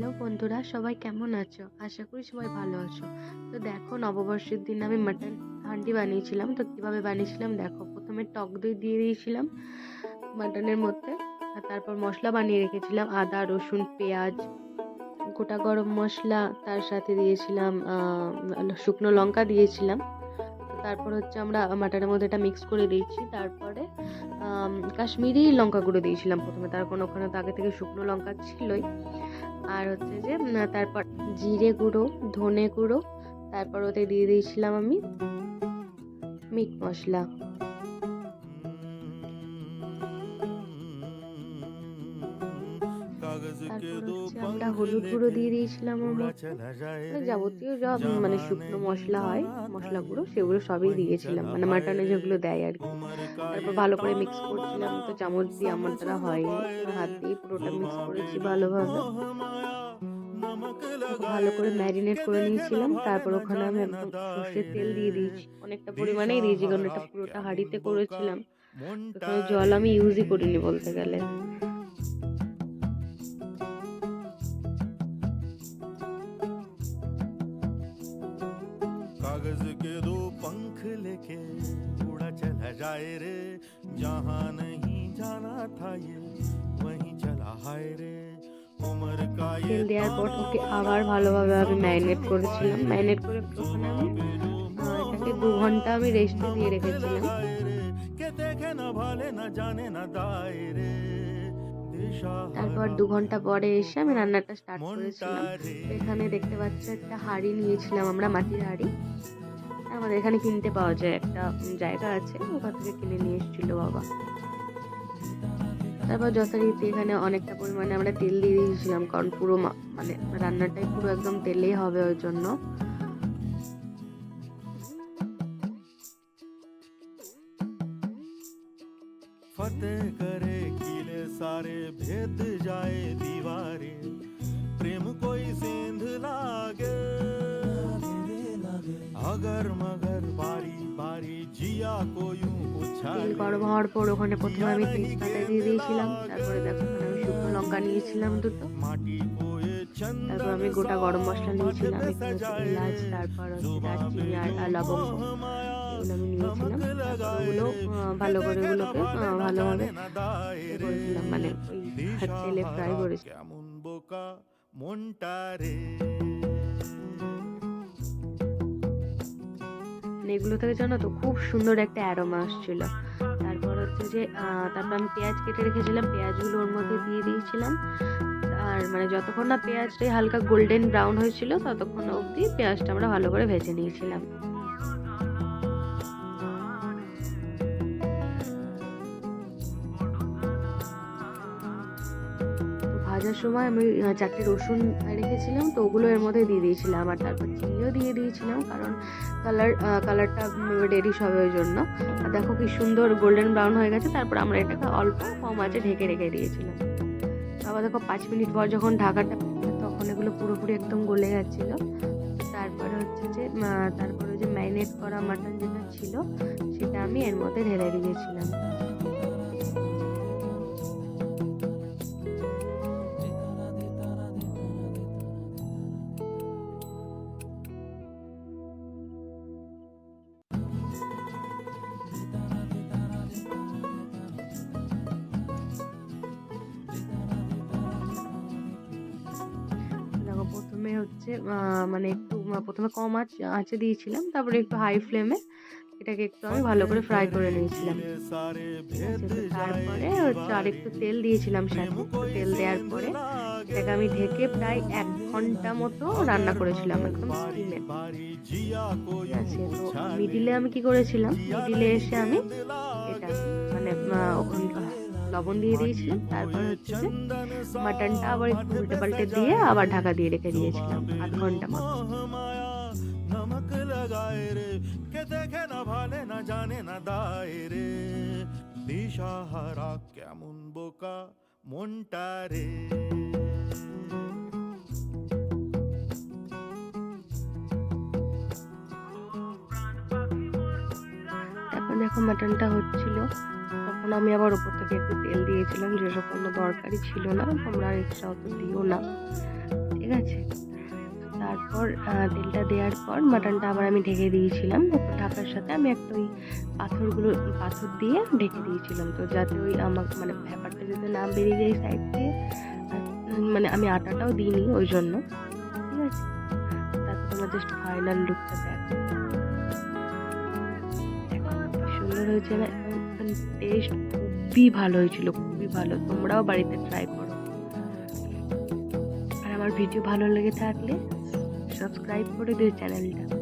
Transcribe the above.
Hello বন্ধুরা, সবাই কেমন আছো? আশা করি সবাই ভালো আছো। তো দেখো, নববর্ষের দিন আমি মাটন হান্ডি বানিয়েছিলাম। তো কীভাবে বানিয়েছিলাম দেখো, প্রথমে টক দই দিয়ে দিয়েছিলাম মাটনের মধ্যে। আর তারপর মশলা বানিয়ে রেখেছিলাম, আদা, রসুন, পেঁয়াজ, গোটা গরম মশলা। তার সাথে দিয়েছিলাম শুকনো লঙ্কা দিয়েছিলাম। তারপর হচ্ছে আমরা মাটনের মধ্যে এটা মিক্স করে দিয়েছি। তারপরে কাশ্মীরি লঙ্কা গুঁড়ো দিয়েছিলাম প্রথমে। তার কোনো, ওখানে তো আগে থেকে শুকনো লঙ্কা ছিলই। আর হচ্ছে যে তারপর জিরে গুঁড়ো ধনে গুঁড়ো তারপর ওতে দিয়ে দিয়েছিলাম আমি মিট মশলা। আমরা হলুদ গুঁড়ো দিয়ে দিয়েছিলাম ওর মানে যাবতীয় যা মানে শুকনো মশলা হয় মশলা গুঁড়ো সেগুলো সবই দিয়েছিলাম। মানে মাটনে যেগুলো দেয় আর কি। তারপর ভালো করে মিক্স করছিলাম তো চামচ দিয়ে আমার দ্বারা হয়নি। হাত দিয়ে পুরোটা মিক্স করেছি ভালোভাবে। ভালো করে ম্যারিনেট করে নিয়েছিলাম তারপর ওখানে আমি একদম সর্ষের তেল দিয়ে দিয়েছি অনেকটা পরিমাণেই দিয়েছি কারণ এটা পুরোটা হাঁড়িতে করেছিলাম ওখানে জল আমি ইউজই করিনি বলতে গেলে कागज के दो पंख लेके उड़ा चला जाए रे जहाँ नहीं जाना था ये वहीं चला हाय रे उम्र का ये দেওয়ার পর ওকে আবার ভালোভাবে আমি ম্যারিনেট করেছিলাম। ম্যারিনেট করে ওখানে দু ঘণ্টা আমি রেস্টে দিয়ে রেখেছিলাম। তারপর দু ঘণ্টা পরে এসে আমি রান্নাটা স্টার্ট করেছিলাম। এখানে দেখতে পাচ্ছ একটা হাঁড়ি নিয়েছিলাম আমরা মাটির হাঁড়ি। আমাদের এখানে কিনতে পাওয়া যায় একটা জায়গা আছে ওখান থেকে কিনে নিয়ে এসেছিল বাবা। তারপর যথারীতি এখানে অনেকটা পরিমাণে আমরা তেল দিয়ে দিয়েছিলাম কারণ পুরো মা- মানে রান্নাটাই পুরো একদম তেলেই হবে ওই জন্য फतेह करे किले सारे भेद जाए दीवारे গরম হওয়ার পর ওখানে প্রথমে আমি তেজপাতা দিয়ে দিয়েছিলাম। তারপরে দেখো আমি শুকনো লঙ্কা নিয়েছিলাম দুটো। তারপর আমি গোটা গরম মশলা নিয়েছিলাম এলাচ, তারপর দারচিনি আর লবঙ্গ। এগুলো আমি নিয়েছিলাম। ওগুলো ভালো করে ওগুলোকে ভালোভাবে ইয়ে করেছিলাম মানে ওই তেলে ফ্রাই করেছিলাম। মনটা রে? মানে এগুলো থেকে জানো তো, খুব সুন্দর একটা অ্যারোমা আসছিল। তারপর হচ্ছে যে তারপর আমি পেঁয়াজ কেটে রেখেছিলাম, পেঁয়াজগুলো ওর মধ্যে দিয়ে দিয়েছিলাম। আর মানে যতক্ষণ না পেঁয়াজটাই হালকা গোল্ডেন ব্রাউন হয়েছিল, ততক্ষণ অবধি পেঁয়াজটা আমরা ভালো করে ভেজে নিয়েছিলাম। ভাজার সময় আমি চারটে রসুন রেখেছিলাম, তো ওগুলো এর মধ্যে দিয়ে দিয়েছিলাম আর তারপর চিনিও দিয়ে দিয়েছিলাম কারণ কালার কালারটা রেডিশ হবে ওই জন্য। আর দেখো কি সুন্দর গোল্ডেন ব্রাউন হয়ে গেছে, তারপর আমরা এটাকে অল্প কম আছে ঢেকে রেখে দিয়েছিলাম। আবার দেখো পাঁচ মিনিট পর যখন ঢাকাটা তখন এগুলো পুরোপুরি একদম গলে যাচ্ছিল তারপরে হচ্ছে যে তারপরে যে ম্যারিনেট করা মাটন যেটা ছিল, সেটা আমি এর মধ্যে ঢেলে দিয়েছিলাম। প্রথমে হচ্ছে মানে একটু প্রথমে কম আঁচ, আঁচে দিয়েছিলাম, তারপরে একটু হাই ফ্লেমে এটাকে একটু আমি ভালো করে ফ্রাই করে নিয়েছিলাম। তারপরে হচ্ছে আর একটু তেল দিয়েছিলাম সাথে তেল দেওয়ার পরে এটাকে আমি ঢেকে প্রায় এক ঘণ্টা মতো রান্না করেছিলাম একদম স্টিমে মিডিলে আমি কি করেছিলাম মিডিলে এসে আমি এটা মানে লবণ দিয়ে দিয়েছিলাম তারপর হচ্ছে যে মাটনটা আবার একটু উল্টে পাল্টে দিয়ে আবার ঢাকা দিয়ে রেখে দিয়েছিলাম আধ ঘন্টা মতো मोह माया नमक लगाए रे के देखे न भाले न जाने न दाए रे দিশাহারা কেমন বোকা মনটা রে তারপর দেখো মাটনটা হচ্ছিল তখন আমি আবার উপর থেকে একটু তেল দিয়েছিলাম যেসব কোনো দরকারই ছিল না, তোমরা এক্সট্রা অত দিও না। ঠিক আছে? তারপর তেলটা দেওয়ার পর মাটনটা আবার আমি ঢেকে দিয়েছিলাম। ঢাকার সাথে আমি একটা ওই পাথরগুলো, পাথর দিয়ে ঢেকে দিয়েছিলাম। তো যাতে ওই আমাকে মানে ব্যাপারটা যাতে না বেরিয়ে যায় সাইড দিয়ে মানে আমি আটাটাও দিইনি ওই জন্য। ঠিক আছে? তারপর তোমার জাস্ট ফাইনাল লুকটা দেখ। সুন্দর হয়েছে না। টেস্ট খুবই ভালো হয়েছিল, খুবই ভালো। তোমরাও বাড়িতে ট্রাই করো। আর আমার ভিডিও ভালো লেগে থাকলে সাবস্ক্রাইব করে দিও চ্যানেলটা